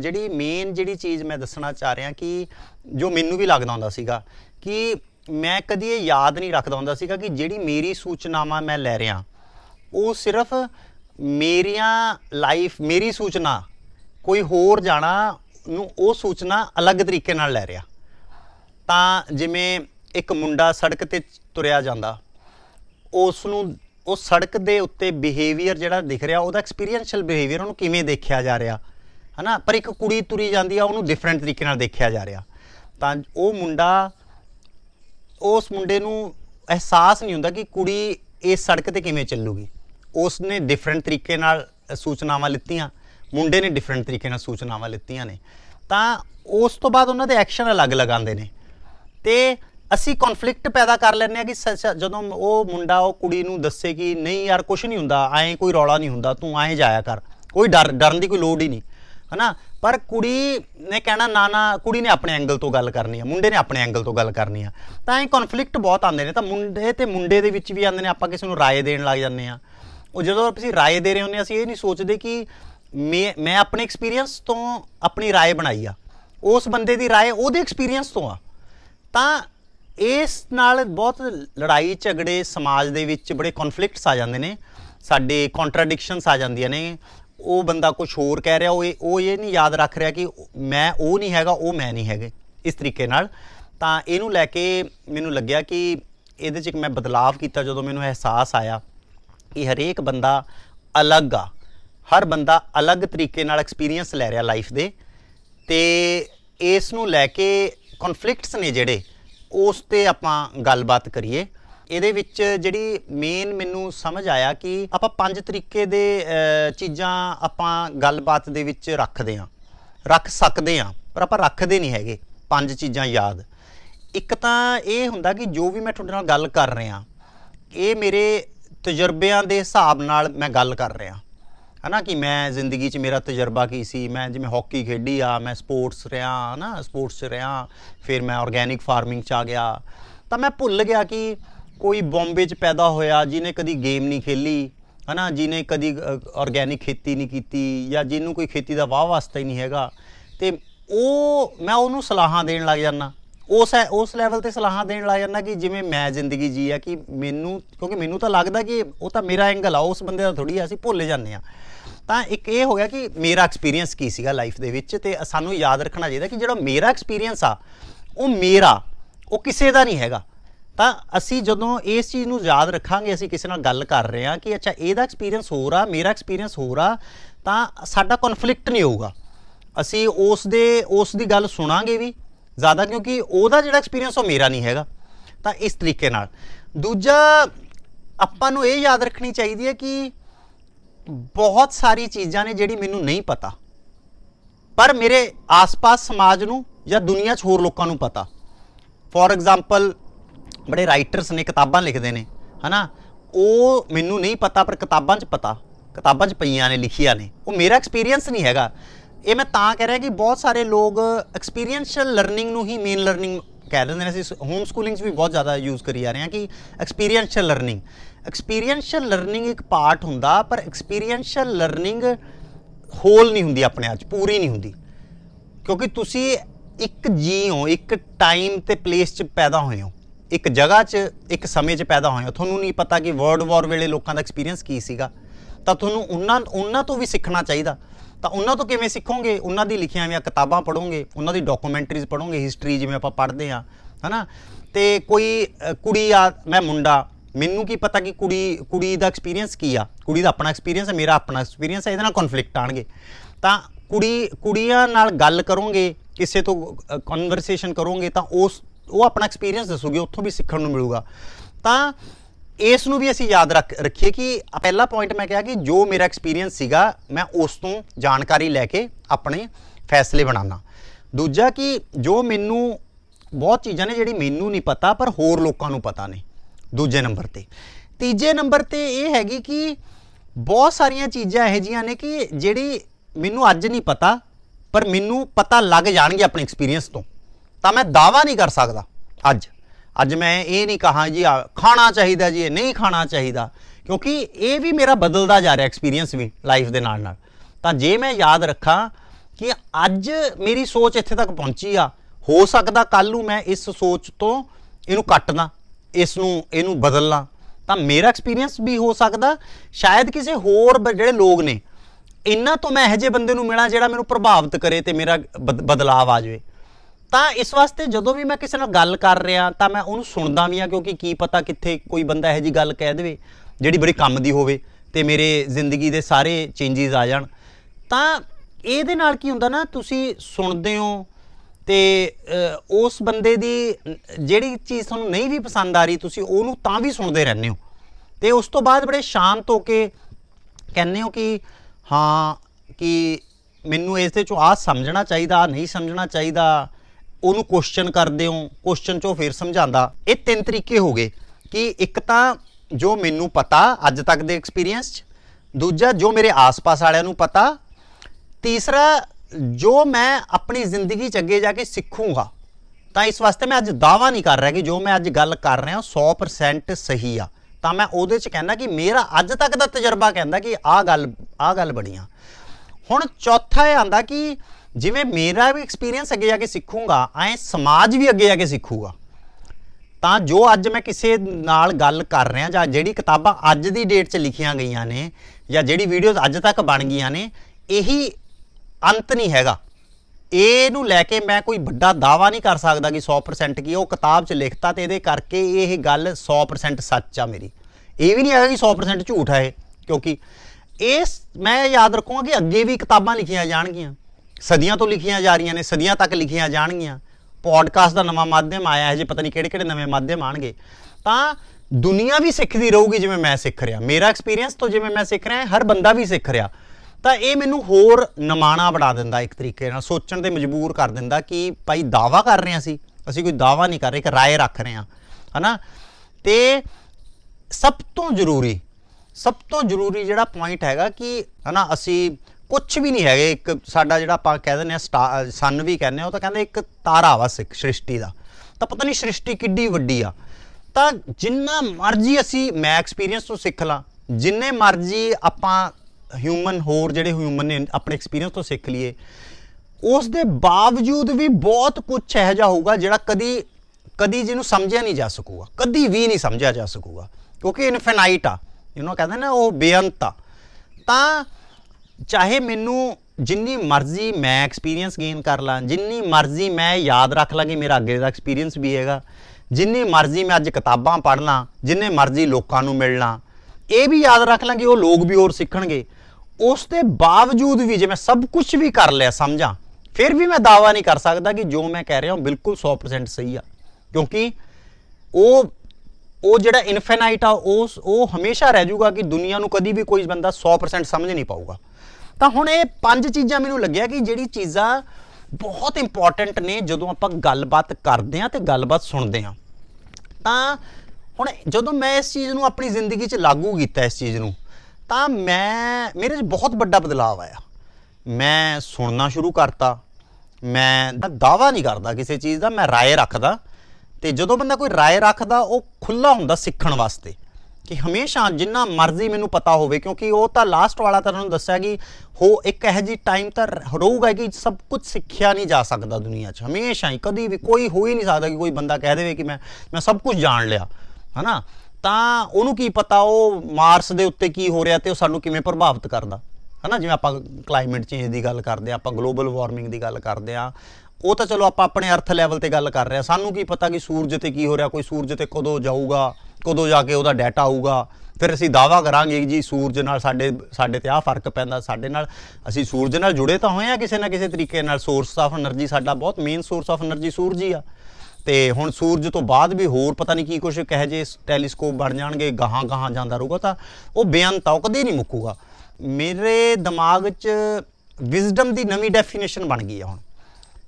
ਜਿਹੜੀ ਮੇਨ ਜਿਹੜੀ ਚੀਜ਼ ਮੈਂ ਦੱਸਣਾ ਚਾਹ ਰਿਹਾ ਕਿ ਜੋ ਮੈਨੂੰ ਵੀ ਲੱਗਦਾ ਹੁੰਦਾ ਸੀਗਾ ਕਿ ਮੈਂ ਕਦੀ ਇਹ ਯਾਦ ਨਹੀਂ ਰੱਖਦਾ ਹੁੰਦਾ ਸੀਗਾ ਕਿ ਜਿਹੜੀ ਮੇਰੀ ਸੂਚਨਾਵਾਂ ਮੈਂ ਲੈ ਰਿਹਾ, ਉਹ ਸਿਰਫ ਮੇਰੀਆਂ ਲਾਈਫ ਮੇਰੀ ਸੂਚਨਾ, ਕੋਈ ਹੋਰ ਜਾਣਾ ਨੂੰ ਉਹ ਸੂਚਨਾ ਅਲੱਗ ਤਰੀਕੇ ਨਾਲ ਲੈ ਰਿਹਾ। ਤਾਂ ਜਿਵੇਂ ਇੱਕ ਮੁੰਡਾ ਸੜਕ ਤੇ ਤੁਰਿਆ ਜਾਂਦਾ ਉਸ ਨੂੰ ਉਹ ਸੜਕ ਦੇ ਉੱਤੇ ਬਿਹੇਵੀਅਰ ਜਿਹੜਾ ਦਿਖ ਰਿਹਾ, ਉਹਦਾ ਐਕਸਪੀਰੀਐਂਸ਼ੀਅਲ ਬਿਹੇਵੀਅਰ ਉਹਨੂੰ ਕਿਵੇਂ ਦੇਖਿਆ ਜਾ ਰਿਹਾ, ਹਨਾ? ਪਰ ਇੱਕ ਕੁੜੀ ਤੁਰੀ ਜਾਂਦੀ ਆ, ਉਹਨੂੰ ਡਿਫਰੈਂਟ ਤਰੀਕੇ ਨਾਲ ਦੇਖਿਆ ਜਾ ਰਿਹਾ। ਤਾਂ ਉਹ ਮੁੰਡਾ ਉਸ ਮੁੰਡੇ ਨੂੰ ਅਹਿਸਾਸ ਨਹੀਂ ਹੁੰਦਾ ਕਿ ਕੁੜੀ ਇਸ ਸੜਕ ਤੇ ਕਿਵੇਂ ਚੱਲੂਗੀ। ਉਸ ਨੇ ਡਿਫਰੈਂਟ ਤਰੀਕੇ ਨਾਲ ਸੂਚਨਾਵਾਂ ਲਿੱਤੀਆਂ, ਮੁੰਡੇ ਨੇ ਡਿਫਰੈਂਟ ਤਰੀਕੇ ਨਾਲ ਸੂਚਨਾਵਾਂ ਲਿੱਤੀਆਂ ਨੇ। ਤਾਂ ਉਸ ਤੋਂ ਬਾਅਦ ਉਹਨਾਂ ਦੇ ਐਕਸ਼ਨ ਅਲੱਗ ਅਲੱਗ ਆਉਂਦੇ ਨੇ। ਤੇ ਅਸੀਂ ਕਨਫਲਿਕਟ ਪੈਦਾ ਕਰ ਲੈਂਦੇ ਆ ਕਿ ਸ- ਜਦੋਂ ਉਹ ਮੁੰਡਾ, ਉਹ ਕੁੜੀ ਨੂੰ ਦੱਸੇ ਕਿ ਨਹੀਂ ਯਾਰ ਕੁਝ ਨਹੀਂ ਹੁੰਦਾ, ਐਂ ਕੋਈ ਰੌਲਾ ਨਹੀਂ ਹੁੰਦਾ, ਤੂੰ ਐਂ ਜਾਇਆ ਕਰ। ਕੋਈ ਡਰ, ਡਰਨ ਦੀ ਕੋਈ ਲੋੜ ਹੀ ਨਹੀਂ। ਹਨਾ? ਪਰ ਕੁੜੀ ਨੇ ਕਹਿਣਾ, ਨਾ ਨਾ, ਕੁੜੀ ਨੇ ਆਪਣੇ ਐਂਗਲ ਤੋਂ ਗੱਲ ਕਰਨੀ ਆ, ਮੁੰਡੇ ਨੇ ਆਪਣੇ ਐਂਗਲ ਤੋਂ ਗੱਲ ਕਰਨੀ ਆ। ਤਾਂ ਇਹ ਕਨਫਲਿਕਟ ਬਹੁਤ ਆਉਂਦੇ ਨੇ, ਤਾਂ ਮੁੰਡੇ ਤੇ ਮੁੰਡੇ ਦੇ ਵਿੱਚ ਵੀ ਆਉਂਦੇ ਨੇ, ਆਪਾਂ ਕਿਸੇ ਨੂੰ ਰਾਏ ਦੇਣ ਲੱਗ ਜਾਂਦੇ ਆ। ਉਹ ਜਦੋਂ ਅਸੀਂ ਰਾਏ ਦੇ ਰਹੇ ਹੁੰਦੇ ਹਾਂ ਅਸੀਂ ਇਹ ਨਹੀਂ ਸੋਚਦੇ ਕਿ ਮੈਂ ਮੈਂ ਆਪਣੇ ਐਕਸਪੀਰੀਅੰਸ ਤੋਂ ਆਪਣੀ ਰਾਏ ਬਣਾਈ ਆ। ਉਸ ਬੰਦੇ ਦੀ ਰਾਏ ਉਹਦੇ ਐਕਸਪੀਰੀਅੰਸ ਤੋਂ ਆ। ਤਾਂ ਇਸ ਨਾਲ ਬਹੁਤ ਲੜਾਈ, ਝਗੜੇ ਸਮਾਜ ਦੇ ਵਿੱਚ ਬੜੇ ਕਨਫਲਿਕਟਸ ਆ ਜਾਂਦੇ ਨੇ। ਸਾਡੇ ਕੰਟਰਡਿਕਸ਼ਨਸ ਆ ਜਾਂਦੀਆਂ ਨੇ। ਉਹ ਬੰਦਾ ਕੁਝ ਹੋਰ ਕਹਿ ਰਿਹਾ, ਉਹ ਉਹ ਇਹ ਨਹੀਂ ਯਾਦ ਰੱਖ ਰਿਹਾ ਕਿ ਮੈਂ ਉਹ ਨਹੀਂ ਹੈਗਾ, ਉਹ ਮੈਂ ਨਹੀਂ ਹੈਗੇ। ਇਸ ਤਰੀਕੇ ਨਾਲ ਤਾਂ ਇਹਨੂੰ ਲੈ ਕੇ ਮੈਨੂੰ ਲੱਗਿਆ ਕਿ ਇਹਦੇ 'ਚ ਇੱਕ ਮੈਂ ਬਦਲਾਵ ਕੀਤਾ ਜਦੋਂ ਮੈਨੂੰ ਅਹਿਸਾਸ ਆਇਆ ਕਿ ਹਰੇਕ ਬੰਦਾ ਅਲੱਗ ਆ। ਹਰ ਬੰਦਾ ਅਲੱਗ ਤਰੀਕੇ ਨਾਲ ਐਕਸਪੀਰੀਅੰਸ ਲੈ ਰਿਹਾ ਲਾਈਫ ਦੇ ਤੇ ਇਸ ਨੂੰ ਲੈ ਕੇ ਕਨਫਲਿਕਟਸ ਨੇ ਜਿਹੜੇ, ਉਸ ਤੇ ਆਪਾਂ ਗੱਲਬਾਤ ਕਰੀਏ। ਇਹਦੇ ਵਿੱਚ ਜਿਹੜੀ ਮੇਨ ਮੈਨੂੰ ਸਮਝ ਆਇਆ ਕਿ ਆਪਾਂ ਪੰਜ ਤਰੀਕੇ ਦੇ ਚੀਜ਼ਾਂ ਆਪਾਂ ਗੱਲਬਾਤ ਦੇ ਵਿੱਚ ਰੱਖਦੇ ਹਾਂ। ਰੱਖ ਸਕਦੇ ਹਾਂ, ਪਰ ਆਪਾਂ ਰੱਖਦੇ ਨਹੀਂ ਹੈਗੇ। ਪੰਜ ਚੀਜ਼ਾਂ ਯਾਦ। ਇੱਕ ਤਾਂ ਇਹ ਹੁੰਦਾ ਕਿ ਜੋ ਵੀ ਮੈਂ ਤੁਹਾਡੇ ਨਾਲ ਗੱਲ ਕਰ ਰਿਹਾ, ਇਹ ਮੇਰੇ ਤਜਰਬਿਆਂ ਦੇ ਹਿਸਾਬ ਨਾਲ ਮੈਂ ਗੱਲ ਕਰ ਰਿਹਾ। ਹਨਾ ਕਿ ਮੈਂ ਜ਼ਿੰਦਗੀ 'ਚ ਮੇਰਾ ਤਜਰਬਾ ਕੀ ਸੀ? ਮੈਂ ਜਿਵੇਂ ਹਾਕੀ ਖੇਡੀ ਆ, ਮੈਂ ਸਪੋਰਟਸ ਰਿਹਾ, ਹਨਾ, ਸਪੋਰਟਸ 'ਚ ਰਿਹਾ, ਫਿਰ ਮੈਂ ਆਰਗੇਨਿਕ ਫਾਰਮਿੰਗ 'ਚ ਆ ਗਿਆ। ਤਾਂ ਮੈਂ ਭੁੱਲ ਗਿਆ ਕਿ ਕੋਈ ਬੰਬੇ 'ਚ ਪੈਦਾ ਹੋਇਆ, ਜਿਹਨੇ ਕਦੀ ਗੇਮ ਨਹੀਂ ਖੇਲੀ, ਹਨਾ? ਜਿਹਨੇ ਕਦੀ ਆਰਗੇਨਿਕ ਖੇਤੀ ਨਹੀਂ ਕੀਤੀ ਜਾਂ ਜਿਹਨੂੰ ਕੋਈ ਖੇਤੀ ਦਾ ਵਾਹ ਵਾਸਤਾ ਹੀ ਨਹੀਂ ਹੈਗਾ। ਤੇ ਉਹ, ਮੈਂ ਉਹਨੂੰ ਸਲਾਹਾਂ ਦੇਣ ਲੱਗ ਜਾਂਦਾ। ਉਸ ਉਸ ਲੈਵਲ ਤੇ ਸਲਾਹਾਂ ਦੇਣ ਲੱਗ ਜਾਂਦਾ ਕਿ ਜਿਵੇਂ ਮੈਂ ਜ਼ਿੰਦਗੀ ਜੀ ਆ ਕਿ ਮੈਨੂੰ, ਕਿਉਂਕਿ ਮੈਨੂੰ ਤਾਂ ਲੱਗਦਾ ਕਿ ਉਹ ਤਾਂ ਮੇਰਾ ਐਂਗਲ ਆ, ਉਸ ਬੰਦੇ ਦਾ ਥੋੜੀ ਅਸੀਂ ਭੁੱਲ ਜਾਂਦੇ ਆ। ਤਾਂ ਇੱਕ ਇਹ ਹੋ ਗਿਆ ਕਿ ਮੇਰਾ ਐਕਸਪੀਰੀਅੰਸ ਕੀ ਸੀਗਾ ਲਾਈਫ ਦੇ ਵਿੱਚ ਤੇ ਸਾਨੂੰ ਯਾਦ ਰੱਖਣਾ ਚਾਹੀਦਾ ਕਿ ਜਿਹੜਾ ਮੇਰਾ ਐਕਸਪੀਰੀਅੰਸ ਆ, ਉਹ ਮੇਰਾ, ਉਹ ਕਿਸੇ ਦਾ ਨਹੀਂ ਹੈਗਾ। ਤਾਂ ਅਸੀਂ ਜਦੋਂ ਇਸ ਚੀਜ਼ ਨੂੰ ਯਾਦ ਰੱਖਾਂਗੇ, ਅਸੀਂ ਕਿਸੇ ਨਾਲ ਗੱਲ ਕਰ ਰਹੇ ਹਾਂ ਕਿ ਅੱਛਾ, ਇਹਦਾ ਐਕਸਪੀਰੀਅੰਸ ਹੋਰ ਆ, ਮੇਰਾ ਐਕਸਪੀਰੀਅੰਸ ਹੋਰ ਆ, ਤਾਂ ਸਾਡਾ ਕਨਫਲਿਕਟ ਨਹੀਂ ਹੋਊਗਾ। ਅਸੀਂ ਉਸ ਦੇ, ਉਸ ਦੀ ਗੱਲ ਸੁਣਾਂਗੇ ਵੀ, ਜ਼ਿਆਦਾ ਕਿਉਂਕਿ ਉਹਦਾ ਜਿਹੜਾ ਐਕਸਪੀਰੀਅੰਸ ਉਹ ਮੇਰਾ ਨਹੀਂ ਹੈਗਾ, ਤਾਂ ਇਸ ਤਰੀਕੇ ਨਾਲ। ਦੂਜਾ, ਆਪਾਂ ਨੂੰ ਇਹ ਯਾਦ ਰੱਖਣੀ ਚਾਹੀਦੀ ਹੈ ਕਿ ਬਹੁਤ ਸਾਰੀ ਚੀਜ਼ਾਂ ਨੇ ਜਿਹੜੀ ਮੈਨੂੰ ਨਹੀਂ ਪਤਾ। ਪਰ ਮੇਰੇ ਆਸ-ਪਾਸ ਸਮਾਜ ਨੂੰ ਜਾਂ ਦੁਨੀਆ 'ਚ ਹੋਰ ਲੋਕਾਂ ਨੂੰ ਪਤਾ। ਫੋਰ ਐਗਜ਼ਾਮਪਲ ਬੜੇ ਰਾਈਟਰਸ ਨੇ ਕਿਤਾਬਾਂ ਲਿਖਦੇ ਨੇ, ਹਨਾ? ਉਹ ਮੈਨੂੰ ਨਹੀਂ ਪਤਾ, ਪਰ ਕਿਤਾਬਾਂ 'ਚ ਪਤਾ, ਕਿਤਾਬਾਂ 'ਚ ਪਈਆਂ ਨੇ, ਲਿਖੀਆਂ ਨੇ। ਉਹ ਮੇਰਾ ਐਕਸਪੀਰੀਅੰਸ ਨਹੀਂ ਹੈਗਾ। ਇਹ ਮੈਂ ਤਾਂ ਕਹਿ ਰਿਹਾ ਕਿ ਬਹੁਤ ਸਾਰੇ ਲੋਕ ਐਕਸਪੀਰੀਐਂਸ਼ੀਅਲ ਲਰਨਿੰਗ ਨੂੰ ਹੀ ਮੇਨ ਲਰਨਿੰਗ ਕਹਿ ਦਿੰਦੇ ਨੇ। ਅਸੀਂ ਹੋਮ ਸਕੂਲਿੰਗਸ ਵੀ ਬਹੁਤ ਜ਼ਿਆਦਾ ਯੂਜ਼ ਕਰੀ ਜਾ ਰਹੇ ਹਾਂ ਕਿ ਐਕਸਪੀਰੀਐਂਸ਼ੀਅਲ ਲਰਨਿੰਗ ਐਕਸਪੀਰੀਐਂਸ਼ੀਅਲ ਲਰਨਿੰਗ ਇੱਕ ਪਾਰਟ ਹੁੰਦਾ, ਪਰ ਐਕਸਪੀਰੀਐਂਸ਼ੀਅਲ ਲਰਨਿੰਗ ਹੋਲ ਨਹੀਂ ਹੁੰਦੀ ਆਪਣੇ ਆਪ 'ਚ, ਪੂਰੀ ਨਹੀਂ ਹੁੰਦੀ। ਕਿਉਂਕਿ ਤੁਸੀਂ ਇੱਕ ਜੀ ਹੋ, ਇੱਕ ਟਾਈਮ ਤੇ ਪਲੇਸ 'ਚ ਪੈਦਾ ਹੋਏ ਹੋ। ਇੱਕ ਜਗ੍ਹਾ 'ਚ, ਇੱਕ ਸਮੇਂ 'ਚ ਪੈਦਾ ਹੋਏ ਹੋ। ਤੁਹਾਨੂੰ ਨਹੀਂ ਪਤਾ ਕਿ ਵਰਲਡ ਵਾਰ ਵੇਲੇ ਲੋਕਾਂ ਦਾ ਐਕਸਪੀਰੀਅੰਸ ਕੀ ਸੀਗਾ। ਤਾਂ ਤੁਹਾਨੂੰ ਉਹਨਾਂ ਉਹਨਾਂ ਤੋਂ ਵੀ ਸਿੱਖਣਾ ਚਾਹੀਦਾ। ਤਾਂ ਉਹਨਾਂ ਤੋਂ ਕਿਵੇਂ ਸਿੱਖੋਗੇ? ਉਹਨਾਂ ਦੀ ਲਿਖੀਆਂ ਹੋਈਆਂ ਕਿਤਾਬਾਂ ਪੜ੍ਹੋਗੇ, ਉਹਨਾਂ ਦੀ ਡਾਕੂਮੈਂਟਰੀਜ਼ ਪੜ੍ਹੋਗੇ ਹਿਸਟਰੀ ਜਿਵੇਂ ਆਪਾਂ ਪੜ੍ਹਦੇ ਆ ਹਨਾ? ਤੇ ਕੋਈ ਕੁੜੀ ਆ, ਮੈਂ ਮੁੰਡਾ, ਮੈਨੂੰ ਕੀ ਪਤਾ ਕਿ ਕੁੜੀ ਕੁੜੀ ਦਾ ਐਕਸਪੀਰੀਅੰਸ ਕੀ ਆ? ਕੁੜੀ ਦਾ ਆਪਣਾ ਐਕਸਪੀਰੀਅੰਸ ਹੈ ਮੇਰਾ ਆਪਣਾ ਐਕਸਪੀਰੀਅੰਸ ਹੈ ਇਹਦੇ ਨਾਲ ਕਨਫਲਿਕਟ ਆਣਗੇ। ਤਾਂ ਕੁੜੀ, ਕੁੜੀਆਂ ਨਾਲ ਗੱਲ ਕਰੋਗੇ, ਕਿਸੇ ਤੋਂ ਕਨਵਰਸੇਸ਼ਨ ਕਰੋਗੇ, ਤਾਂ ਉਸ ਉਹ ਆਪਣਾ ਐਕਸਪੀਰੀਅੰਸ ਦੱਸੂਗੀ, ਉੱਥੋਂ ਵੀ ਸਿੱਖਣ ਨੂੰ ਮਿਲੂਗਾ। ਤਾਂ ਇਸ ਨੂੰ ਵੀ ਅਸੀਂ ਯਾਦ ਰੱਖ, ਰੱਖੀਏ ਕਿ ਪਹਿਲਾ ਪੁਆਇੰਟ ਮੈਂ ਕਿਹਾ ਕਿ ਜੋ ਮੇਰਾ ਐਕਸਪੀਰੀਅੰਸ ਸੀਗਾ, ਮੈਂ ਉਸ ਤੋਂ ਜਾਣਕਾਰੀ ਲੈ ਕੇ ਆਪਣੇ ਫੈਸਲੇ ਬਣਾਉਣਾ ਦੂਜਾ ਕਿ ਜੋ ਮੈਨੂੰ, ਬਹੁਤ ਚੀਜ਼ਾਂ ਨੇ ਜਿਹੜੀ ਮੈਨੂੰ ਨਹੀਂ ਪਤਾ, ਪਰ ਹੋਰ ਲੋਕਾਂ ਨੂੰ ਪਤਾ ਨੇ, ਦੂਜੇ ਨੰਬਰ ਤੇ। ਤੀਜੇ ਨੰਬਰ ਤੇ ਇਹ ਹੈਗੀ ਕਿ ਬਹੁਤ ਸਾਰੀਆਂ ਚੀਜ਼ਾਂ ਇਹੋ ਜੀਆਂ ਨੇ ਕਿ ਜਿਹੜੀ ਮੈਨੂੰ ਅੱਜ ਨਹੀਂ ਪਤਾ, ਪਰ ਮੈਨੂੰ ਪਤਾ ਲੱਗ ਜਾਣਗੇ ਆਪਣੇ ਐਕਸਪੀਰੀਅੰਸ ਤੋਂ। ਤਾਂ ਮੈਂ ਦਾਵਾ ਨਹੀਂ ਕਰ ਸਕਦਾ ਅੱਜ। ਅੱਜ ਮੈਂ ਇਹ ਨਹੀਂ ਕਹਾ ਜੀ ਆ, ਖਾਣਾ ਚਾਹੀਦਾ ਜੀ ਇਹ ਨਹੀਂ ਖਾਣਾ ਚਾਹੀਦਾ। ਕਿਉਂਕਿ ਇਹ ਵੀ ਮੇਰਾ ਬਦਲਦਾ ਜਾ ਰਿਹਾ ਐਕਸਪੀਰੀਅੰਸ ਵੀ ਲਾਈਫ ਦੇ ਨਾਲ ਨਾਲ ਤਾਂ ਜੇ ਮੈਂ ਯਾਦ ਰੱਖਾਂ ਕਿ ਅੱਜ ਮੇਰੀ ਸੋਚ ਇੱਥੇ ਤੱਕ ਪਹੁੰਚੀ ਆ ਹੋ ਸਕਦਾ ਕੱਲ ਨੂੰ ਮੈਂ ਇਸ ਸੋਚ ਤੋਂ ਇਹਨੂੰ ਕੱਟਣਾ ਇਸ ਨੂੰ ਇਹਨੂੰ ਬਦਲਣਾ। ਤਾਂ ਮੇਰਾ ਐਕਸਪੀਰੀਅੰਸ ਵੀ ਹੋ ਸਕਦਾ ਸ਼ਾਇਦ ਕਿਸੇ ਹੋਰ ਜਿਹੜੇ ਲੋਕ ਨੇ ਇਹਨਾਂ ਤੋਂ ਮੈਂ ਇਹੋ ਜਿਹੇ ਬੰਦੇ ਨੂੰ ਮਿਲਾਂ ਜਿਹੜਾ ਮੈਨੂੰ ਪ੍ਰਭਾਵਿਤ ਕਰੇ ਤੇ ਮੇਰਾ ਬਦ- ਬਦਲਾਵ ਆ ਜਾਵੇ। ਤਾਂ ਇਸ ਵਾਸਤੇ ਜਦੋਂ ਵੀ ਮੈਂ ਕਿਸੇ ਨਾਲ ਗੱਲ ਕਰ ਰਿਹਾ ਤਾਂ ਮੈਂ ਉਹਨੂੰ ਸੁਣਦਾ ਵੀ ਆ ਕਿਉਂਕਿ ਕੀ ਪਤਾ ਕਿੱਥੇ ਕੋਈ ਬੰਦਾ ਇਹੋ ਜੀ ਗੱਲ ਕਹਿ ਦੇਵੇ, ਜਿਹੜੀ ਬੜੀ ਕੰਮ ਦੀ ਹੋਵੇ ਤੇ ਮੇਰੇ ਜ਼ਿੰਦਗੀ ਦੇ ਸਾਰੇ ਚੇਂਜਸ ਆ ਜਾਣ। ਤਾਂ ਇਹਦੇ ਨਾਲ ਕੀ ਹੁੰਦਾ ਨਾ, ਤੁਸੀਂ ਸੁਣਦੇ ਹੋ ਤੇ ਉਸ ਬੰਦੇ ਦੀ ਜਿਹੜੀ ਚੀਜ਼ ਤੁਹਾਨੂੰ ਨਹੀਂ ਵੀ ਪਸੰਦ ਆ ਰਹੀ, ਤੁਸੀਂ ਉਹਨੂੰ ਤਾਂ ਵੀ ਸੁਣਦੇ ਰਹਿੰਦੇ ਹੋ। ਤੇ ਉਸ ਤੋਂ ਬਾਅਦ ਬੜੇ ਸ਼ਾਂਤ ਹੋ ਕੇ ਕਹਿੰਦੇ ਹੋ ਕਿ, ਹਾਂ, ਕਿ ਮੈਨੂੰ ਇਸ ਦੇ ਚੋਂ ਆਹ ਸਮਝਣਾ ਚਾਹੀਦਾ ਨਹੀਂ ਸਮਝਣਾ ਚਾਹੀਦਾ ਉਹਨੂੰ ਕੁਐਸਚਨ ਕਰਦੇ ਹੋ ਕੁਐਸਚਨ ਚੋਂ ਫਿਰ ਸਮਝਾਉਂਦਾ। ਇਹ ਤਿੰਨ ਤਰੀਕੇ ਹੋ ਗਏ ਕਿ ਇੱਕ ਤਾਂ ਜੋ ਮੈਨੂੰ ਪਤਾ ਅੱਜ ਤੱਕ ਦੇ ਐਕਸਪੀਰੀਅੰਸ 'ਚ, ਦੂਜਾ ਜੋ ਮੇਰੇ ਆਸ-ਪਾਸ ਵਾਲਿਆਂ ਨੂੰ ਪਤਾ, ਤੀਸਰਾ ਜੋ ਮੈਂ ਆਪਣੀ ਜ਼ਿੰਦਗੀ 'ਚ ਅੱਗੇ ਜਾ ਕੇ ਸਿੱਖੂੰਗਾ, ਤਾਂ ਇਸ ਵਾਸਤੇ ਮੈਂ ਅੱਜ ਦਾਵਾ ਨਹੀਂ ਕਰ ਰਿਹਾ ਕਿ ਜੋ ਮੈਂ ਅੱਜ ਗੱਲ ਕਰ ਰਿਹਾ 100% ਸਹੀ ਆ। ਤਾਂ ਮੈਂ ਉਹਦੇ 'ਚ ਕਹਿੰਦਾ ਕਿ ਮੇਰਾ ਅੱਜ ਤੱਕ ਦਾ ਤਜਰਬਾ ਕਹਿੰਦਾ ਕਿ ਆਹ ਗੱਲ ਆਹ ਗੱਲ ਬਣੀ ਆ। ਹੁਣ ਚੌਥਾ ਇਹ ਆਂਦਾ ਕਿ ਜਿਵੇਂ ਮੇਰਾ ਵੀ ਐਕਸਪੀਰੀਅੰਸ ਅੱਗੇ ਜਾ ਕੇ ਸਿੱਖੂੰਗਾ, ਐ ਸਮਾਜ ਵੀ ਅੱਗੇ ਜਾ ਕੇ ਸਿੱਖੂਗਾ। ਤਾਂ ਜੋ ਅੱਜ ਮੈਂ ਕਿਸੇ ਨਾਲ ਗੱਲ ਕਰ ਰਿਹਾ ਜਾਂ ਜਿਹੜੀ ਕਿਤਾਬਾਂ ਅੱਜ ਦੀ ਡੇਟ 'ਚ ਲਿਖੀਆਂ ਗਈਆਂ ਨੇ ਜਾਂ ਜਿਹੜੀ ਵੀਡੀਓਜ਼ ਅੱਜ ਤੱਕ ਬਣ ਗਈਆਂ ਨੇ, ਇਹੀ ਅੰਤ ਨਹੀਂ ਹੈਗਾ। ਇਹਨੂੰ ਲੈ ਕੇ ਮੈਂ ਕੋਈ ਵੱਡਾ ਦਾਵਾ ਨਹੀਂ ਕਰ ਸਕਦਾ ਕਿ 100% ਕੀ ਉਹ ਕਿਤਾਬ 'ਚ ਲਿਖਤਾ ਤੇ ਇਹਦੇ ਕਰਕੇ ਇਹ ਗੱਲ 100% ਸੱਚ ਆ ਮੇਰੀ। ਇਹ ਵੀ ਨਹੀਂ ਹੈਗਾ ਕਿ 100% ਝੂਠ ਹੈ ਇਹ, ਕਿਉਂਕਿ ਇਸ ਮੈਂ ਯਾਦ ਰੱਖੂੰਗਾ ਕਿ ਅੱਗੇ ਵੀ ਕਿਤਾਬਾਂ ਲਿਖੀਆਂ ਜਾਣਗੀਆਂ। ਸਦੀਆਂ ਤੋਂ ਲਿਖੀਆਂ ਜਾ ਰਹੀਆਂ ਨੇ, ਸਦੀਆਂ ਤੱਕ ਲਿਖੀਆਂ ਜਾਣਗੀਆਂ। ਪੋਡਕਾਸਟ ਦਾ ਨਵਾਂ ਮਾਧਿਅਮ ਆਇਆ ਹੈ ਜੇ ਪਤਾ ਨਹੀਂ ਕਿਹੜੇ ਕਿਹੜੇ ਨਵੇਂ ਮਾਧਿਅਮ ਆਣਗੇ। ਤਾਂ ਦੁਨੀਆ ਵੀ ਸਿੱਖਦੀ ਰਹੂਗੀ ਜਿਵੇਂ ਮੈਂ ਸਿੱਖ ਰਿਹਾ। ਮੇਰਾ ਐਕਸਪੀਰੀਅੰਸ ਤੋਂ ਜਿਵੇਂ ਮੈਂ ਸਿੱਖ ਰਿਹਾ, ਹਰ ਬੰਦਾ ਵੀ ਸਿੱਖ ਰਿਹਾ। ਤਾਂ ਇਹ ਮੈਨੂੰ ਹੋਰ ਨਮਾਣਾ ਬਣਾ ਦਿੰਦਾ ਇੱਕ ਤਰੀਕੇ ਨਾਲ, ਸੋਚਣ ਤੇ ਮਜਬੂਰ ਕਰ ਦਿੰਦਾ ਕਿ ਭਾਈ ਦਾਵਾ ਕਰ ਰਹੇ ਹਾਂ ਅਸੀਂ ਅਸੀਂ ਕੋਈ ਦਾਵਾ ਨਹੀਂ ਕਰ ਰਹੇ, ਇੱਕ ਰਾਏ ਰੱਖ ਰਹੇ ਹਾਂ, ਹਨਾ? ਤੇ ਸਭ ਤੋਂ ਜ਼ਰੂਰੀ, ਸਭ ਤੋਂ ਜ਼ਰੂਰੀ ਜਿਹੜਾ ਪੁਆਇੰਟ ਹੈਗਾ ਕਿ, ਹਨਾ, ਅਸੀਂ ਕੁਝ ਵੀ ਨਹੀਂ ਹੈਗੇ। ਇੱਕ ਸਾਡਾ ਜਿਹੜਾ ਆਪਾਂ ਕਹਿ ਦਿੰਦੇ ਆ ਸਨ ਵੀ ਕਹਿੰਦੇ ਆ ਉਹ ਤਾਂ ਕਹਿੰਦੇ ਇੱਕ ਤਾਰਾ ਵਾ ਸਿੱਖ ਸ੍ਰਿਸ਼ਟੀ ਦਾ। ਤਾਂ ਪਤਾ ਨਹੀਂ ਸ੍ਰਿਸ਼ਟੀ ਕਿੱਡੀ ਵੱਡੀ ਆ। ਤਾਂ ਜਿੰਨਾ ਮਰਜ਼ੀ ਅਸੀਂ ਮੈਂ ਐਕਸਪੀਰੀਅੰਸ ਤੋਂ ਸਿੱਖ ਲਾਂ, ਜਿੰਨੇ ਮਰਜ਼ੀ ਆਪਾਂ ਹਿਊਮਨ ਹੋਰ ਜਿਹੜੇ ਹਿਊਮਨ ਨੇ ਆਪਣੇ ਐਕਸਪੀਰੀਅੰਸ ਤੋਂ ਸਿੱਖ ਲਈਏ ਉਸ ਦੇ ਬਾਵਜੂਦ ਵੀ ਬਹੁਤ ਕੁਝ ਇਹੋ ਜਿਹਾ ਹੋਊਗਾ ਜਿਹੜਾ ਕਦੀ ਕਦੀ ਜਿਹਨੂੰ ਸਮਝਿਆ ਨਹੀਂ ਜਾ ਸਕੂਗਾ, ਕਦੀ ਵੀ ਨਹੀਂ ਸਮਝਿਆ ਜਾ ਸਕੂਗਾ। ਕਿਉਂਕਿ ਇਨਫਿਨਾਈਟ ਆ। ਇਹਨੂੰ ਕਹਿੰਦੇ ਨਾ ਉਹ ਬੇਅੰਤ ਆ। ਤਾਂ ਚਾਹੇ ਮੈਨੂੰ ਜਿੰਨੀ ਮਰਜ਼ੀ ਮੈਂ ਐਕਸਪੀਰੀਅੰਸ ਗੇਨ ਕਰ ਲਾਂ, ਜਿੰਨੀ ਮਰਜ਼ੀ ਮੈਂ ਯਾਦ ਰੱਖ ਲਾਂ ਕਿ ਮੇਰਾ ਅੱਗੇ ਦਾ ਐਕਸਪੀਰੀਅੰਸ ਵੀ ਹੈਗਾ, ਜਿੰਨੀ ਮਰਜ਼ੀ ਮੈਂ ਅੱਜ ਕਿਤਾਬਾਂ ਪੜ੍ਹ ਲਾਂ, ਜਿੰਨੇ ਮਰਜ਼ੀ ਲੋਕਾਂ ਨੂੰ ਮਿਲ ਲਾਂ, ਇਹ ਵੀ ਯਾਦ ਰੱਖ ਲਾਂ ਕਿ ਉਹ ਲੋਕ ਵੀ ਹੋਰ ਸਿੱਖਣਗੇ। ਉਸ ਦੇ ਬਾਵਜੂਦ ਵੀ ਜੇ ਮੈਂ ਸਭ ਕੁਝ ਵੀ ਕਰ ਲਿਆ ਸਮਝਾਂ, ਫਿਰ ਵੀ ਮੈਂ ਦਾਵਾ ਨਹੀਂ ਕਰ ਸਕਦਾ ਕਿ ਜੋ ਮੈਂ ਕਹਿ ਰਿਹਾ ਹਾਂ ਬਿਲਕੁਲ 100% ਸਹੀ ਆ। ਕਿਉਂਕਿ ਉਹ ਉਹ ਜਿਹੜਾ ਇਨਫਿਨਾਈਟ ਆ, ਉਸ, ਉਹ ਹਮੇਸ਼ਾ ਰਹਿ ਜਾਊਗਾ ਕਿ ਦੁਨੀਆ ਨੂੰ ਕਦੀ ਵੀ ਕੋਈ ਬੰਦਾ 100% ਸਮਝ ਨਹੀਂ ਪਾਊਗਾ। ਤਾਂ ਹੁਣ ਇਹ ਪੰਜ ਚੀਜ਼ਾਂ ਮੈਨੂੰ ਲੱਗਿਆ ਕਿ ਜਿਹੜੀ ਚੀਜ਼ਾਂ ਬਹੁਤ ਇੰਪੋਰਟੈਂਟ ਨੇ, ਜਦੋਂ ਆਪਾਂ ਗੱਲਬਾਤ ਕਰਦੇ ਆ ਤੇ ਗੱਲਬਾਤ ਸੁਣਦੇ ਆ ਤਾਂ ਹੁਣ ਜਦੋਂ ਮੈਂ ਇਸ ਚੀਜ਼ ਨੂੰ ਆਪਣੀ ਜ਼ਿੰਦਗੀ 'ਚ ਲਾਗੂ ਕੀਤਾ ਇਸ ਚੀਜ਼ ਨੂੰ, ਤਾਂ ਮੈਂ, ਮੇਰੇ 'ਚ ਬਹੁਤ ਵੱਡਾ ਬਦਲਾਅ ਆਇਆ। ਮੈਂ ਸੁਣਨਾ ਸ਼ੁਰੂ ਕਰਤਾ। ਮੈਂ ਦਾਵਾ ਨਹੀਂ ਕਰਦਾ ਕਿਸੇ ਚੀਜ਼ ਦਾ, ਮੈਂ ਰਾਏ ਰੱਖਦਾ। ਤੇ ਜਦੋਂ ਬੰਦਾ ਕੋਈ ਰਾਏ ਰੱਖਦਾ, ਉਹ ਖੁੱਲਾ ਹੁੰਦਾ ਸਿੱਖਣ ਵਾਸਤੇ। ਕਿ ਹਮੇਸ਼ਾ ਜਿੰਨਾ ਮਰਜ਼ੀ ਮੈਨੂੰ ਪਤਾ ਹੋਵੇ, ਕਿਉਂਕਿ ਉਹ ਤਾਂ ਲਾਸਟ ਵਾਲਾ ਤਾਂ ਤੁਹਾਨੂੰ ਦੱਸਿਆ ਕਿ ਹੋ ਇੱਕ ਇਹੋ ਜੀ ਟਾਈਮ ਤਾਂ ਰਹੂਗਾ ਕਿ ਸਭ ਕੁਝ ਸਿੱਖਿਆ ਨਹੀਂ ਜਾ ਸਕਦਾ ਦੁਨੀਆ 'ਚ। ਹਮੇਸ਼ਾ ਹੀ ਕਦੀ ਵੀ ਕੋਈ ਹੋ ਹੀ ਨਹੀਂ ਸਕਦਾ ਕਿ ਕੋਈ ਬੰਦਾ ਕਹਿ ਦੇਵੇ ਕਿ ਮੈਂ ਮੈਂ ਸਭ ਕੁਝ ਜਾਣ ਲਿਆ, ਹਨਾ? ਤਾਂ ਉਹਨੂੰ ਕੀ ਪਤਾ ਉਹ ਮਾਰਸ ਦੇ ਉੱਤੇ ਕੀ ਹੋ ਰਿਹਾ ਤੇ ਉਹ ਸਾਨੂੰ ਕਿਵੇਂ ਪ੍ਰਭਾਵਿਤ ਕਰਦਾ, ਹਨਾ? ਜਿਵੇਂ ਆਪਾਂ ਕਲਾਈਮੇਟ ਚੇਂਜ ਦੀ ਗੱਲ ਕਰਦੇ ਆ ਆਪਾਂ ਗਲੋਬਲ ਵਾਰਮਿੰਗ ਦੀ ਗੱਲ ਕਰਦੇ ਆ ਉਹ ਤਾਂ ਚਲੋ ਆਪਾਂ ਆਪਣੇ ਅਰਥ ਲੈਵਲ ਤੇ ਗੱਲ ਕਰ ਰਹੇ ਆ ਸਾਨੂੰ ਕੀ ਪਤਾ ਕਿ ਸੂਰਜ ਤੇ ਕੀ ਹੋ ਰਿਹਾ, ਕੋਈ ਸੂਰਜ ਤੇ ਕਦੋਂ ਜਾਊਗਾ ਕਦੋਂ ਜਾ ਕੇ ਉਹਦਾ ਡਾਟਾ ਆਊਗਾ? ਫਿਰ ਅਸੀਂ ਦਾਵਾ ਕਰਾਂਗੇ ਜੀ ਸੂਰਜ ਨਾਲ ਸਾਡੇ ਸਾਡੇ ਤੇ ਆ ਫ਼ਰਕ ਪੈਂਦਾ, ਸਾਡੇ ਨਾਲ ਅਸੀਂ ਸੂਰਜ ਨਾਲ ਜੁੜੇ ਤਾਂ ਹੋਏ ਆ ਕਿਸੇ ਨਾ ਕਿਸੇ ਤਰੀਕੇ ਨਾਲ। ਸੋਰਸ ਆਫ એનર્ਜੀ ਸਾਡਾ ਬਹੁਤ ਮੇਨ ਸੋਰਸ ਆਫ એનર્ਜੀ ਸੂਰਜ ਹੀ ਆ। ਤੇ ਹੁਣ ਸੂਰਜ ਤੋਂ ਬਾਅਦ ਵੀ ਹੋਰ ਪਤਾ ਨਹੀਂ ਕੀ ਕੁਝ ਕਹੇ ਜੇ ਟੈਲੀਸਕੋਪ ਬਣ ਜਾਣਗੇ, ਗਾਹਾਂ ਗਾਹਾਂ ਜਾਂਦਾ ਰਹੂਗਾ ਤਾਂ ਉਹ ਬੇਅੰਤ ਆ ਕਦੇ ਨਹੀਂ ਮੁੱਕੂਗਾ। ਮੇਰੇ ਦਿਮਾਗ 'ਚ ਵਿਜ਼ਡਮ ਦੀ ਨਵੀਂ ਡੈਫੀਨੇਸ਼ਨ ਬਣ ਗਈ ਆ ਹੁਣ।